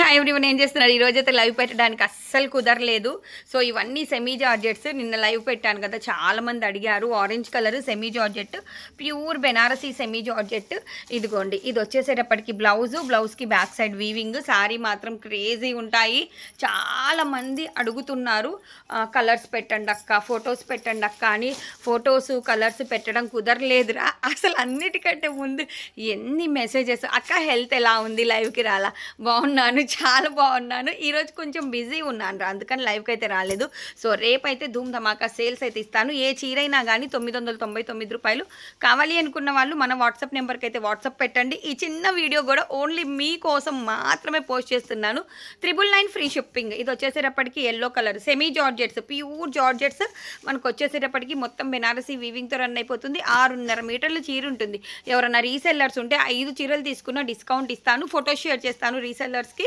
Hi everyone ఏం చేస్తున్నారు? ఈ రోజు అయితే లైవ్ పెట్టడానికి అస్సలు కుదరలేదు. సో ఇవన్నీ సెమీ జార్జెట్స్ నిన్న లైవ్ పెట్టాను కదా చాలా మంది అడిగారు orange colour semi georgette pure Banarasi semi georgette ఇదిగోండి ఇది వచ్చేసేటప్పటికి బ్లౌజ్ బ్లౌజ్కి బ్యాక్ సైడ్ వీవింగ్ శారీ మాత్రం క్రేజీ ఉంటాయి. చాలామంది అడుగుతున్నారు కలర్స్ పెట్టండి అక్క ఫొటోస్ పెట్టండి అక్క అని. ఫొటోస్ కలర్స్ పెట్టడం కుదరలేదురా. అసలు అన్నిటికంటే ముందు ఎన్ని మెసేజెస్ అక్క హెల్త్ ఎలా ఉంది? లైవ్కి రాలా? బాగున్నాను చాలా బాగున్నాను. ఈరోజు కొంచెం బిజీ ఉన్నాను రా అందుకని లైవ్కి అయితే రాలేదు. సో రేపైతే ధూమ్ ధమాకా సేల్స్ అయితే ఇస్తాను. ఏ చీరైనా కానీ తొమ్మిది వందల తొంభై తొమ్మిది రూపాయలు కావాలి అనుకున్న వాళ్ళు మన వాట్సాప్ నెంబర్కి అయితే వాట్సాప్ పెట్టండి. ఈ చిన్న వీడియో కూడా ఓన్లీ మీకోసం మాత్రమే పోస్ట్ చేస్తున్నాను. Triple nine free shipping. ఇది వచ్చేసేటప్పటికి yellow colour semi georgettes pure georgettes మనకు వచ్చేసేటప్పటికి మొత్తం బెనారసీ వీవింగ్తో రన్ అయిపోతుంది. ఆరున్నర మీటర్లు చీర ఉంటుంది. ఎవరైనా రీసెల్లర్స్ ఉంటే ఐదు చీరలు తీసుకున్న డిస్కౌంట్ ఇస్తాను. ఫోటో షేర్ చేస్తాను రీసెల్లర్స్కి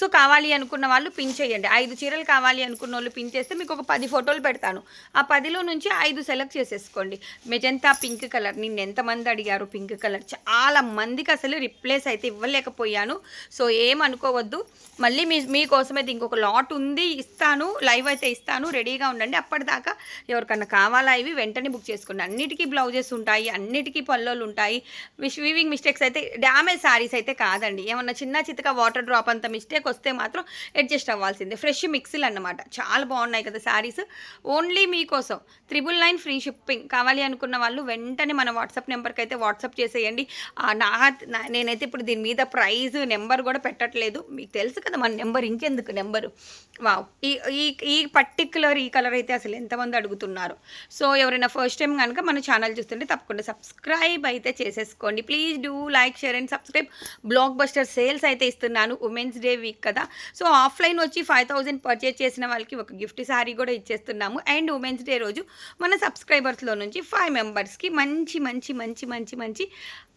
సో కావాలి అనుకున్న వాళ్ళు పిన్ చేయండి. ఐదు చీరలు కావాలి అనుకున్న వాళ్ళు పిన్ చేస్తే మీకు ఒక పది ఫోటోలు పెడతాను. ఆ పదిలో నుంచి ఐదు సెలెక్ట్ చేసేసుకోండి. మెజంతా పింక్ కలర్ నిన్న ఎంతమంది అడిగారు పింక్ కలర్ చాలా మందికి అసలు రిప్లేస్ అయితే ఇవ్వలేకపోయాను. సో ఏమనుకోవద్దు మళ్ళీ మీ మీకోసం అయితే ఇంకొక లాట్ ఉంది. ఇస్తాను. లైవ్ అయితే ఇస్తాను. రెడీగా ఉండండి. అప్పటిదాకా ఎవరికన్నా కావాలా ఇవి వెంటనే బుక్ చేసుకోండి. అన్నిటికీ బ్లౌజెస్ ఉంటాయి. అన్నిటికీ పల్లోలు ఉంటాయి. విష్ వీవింగ్ మిస్టేక్స్ అయితే డ్యామేజ్ సారీస్ అయితే కాదండి. ఏమన్నా చిన్న చితక వాటర్ డ్రాప్ అంత మిస్టేక్ వస్తే మాత్రం అడ్జస్ట్ అవ్వాల్సిందే. ఫ్రెష్ మిక్సీలు అన్నమాట. చాలా బాగున్నాయి కదా శారీస్. ఓన్లీ మీకోసం త్రిబుల్ నైన్ ఫ్రీ షిప్పింగ్ కావాలి అనుకున్న వాళ్ళు వెంటనే మన వాట్సాప్ నెంబర్కి అయితే వాట్సాప్ చేసేయండి. నా నేనైతే ఇప్పుడు దీని మీద ప్రైజ్ నెంబర్ కూడా పెట్టట్లేదు. మీకు తెలుసు కదా మన నెంబర్ ఇంకెందుకు నెంబరు? వావ్! ఈ ఈ ఈ పర్టిక్యులర్ ఈ కలర్ అయితే అసలు ఎంతమంది అడుగుతున్నారు? సో ఎవరైనా ఫస్ట్ టైం కనుక మన ఛానల్ చూస్తుంటే తప్పకుండా సబ్స్క్రైబ్ అయితే చేసేసుకోండి. Please do like share and subscribe. Blockbuster sales అయితే ఇస్తున్నాను. ఉమెన్స్ డే వీక్ కదా. సో ఆఫ్లైన్ వచ్చి ఫైవ్ థౌజండ్ పర్చేజ్ చేసిన వాళ్ళకి ఒక గిఫ్ట్ శారీ కూడా ఇచ్చేస్తున్నాము. అండ్ ఉమెన్స్ డే రోజు మన సబ్స్క్రైబర్స్లో నుంచి ఫైవ్ మెంబర్స్కి మంచి మంచి మంచి మంచి మంచి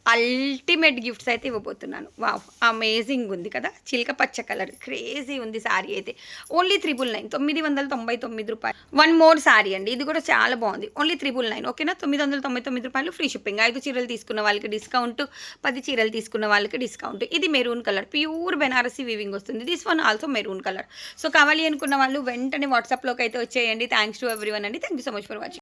అల్టిమేట్ గిఫ్ట్స్ అయితే ఇవ్వబోతున్నాను. వావ్ అమేజింగ్ ఉంది కదా? చిలక పచ్చ కలర్ క్రేజీ ఉంది శారీ అయితే. ఓన్లీ త్రిబుల్ నైన్ తొమ్మిది వందల తొంభై తొమ్మిది రూపాయలు. వన్ మోర్ శారీ అండి ఇది కూడా చాలా బాగుంది. ఓన్లీ త్రిబుల్ నైన్ ఓకేనా తొమ్మిది వందల తొంభై తొమ్మిది రూపాయలు ఫ్రీ షిప్పింగ్ ఐదు చీరలు తీసుకున్న వాళ్ళకి డిస్కౌంట్ పది చీరలు తీసుకున్న వాళ్ళకి డిస్కౌంట్ ఇది maroon colour pure Banarasi weaving వస్తుంది. This one also maroon colour so కావాలి అనుకున్న వాళ్ళు వెంటనే వాట్సాప్లోకి అయితే వచ్చేయండి. థ్యాంక్స్ టు ఎవ్రీ వన్ అండి. Thank you so much for watching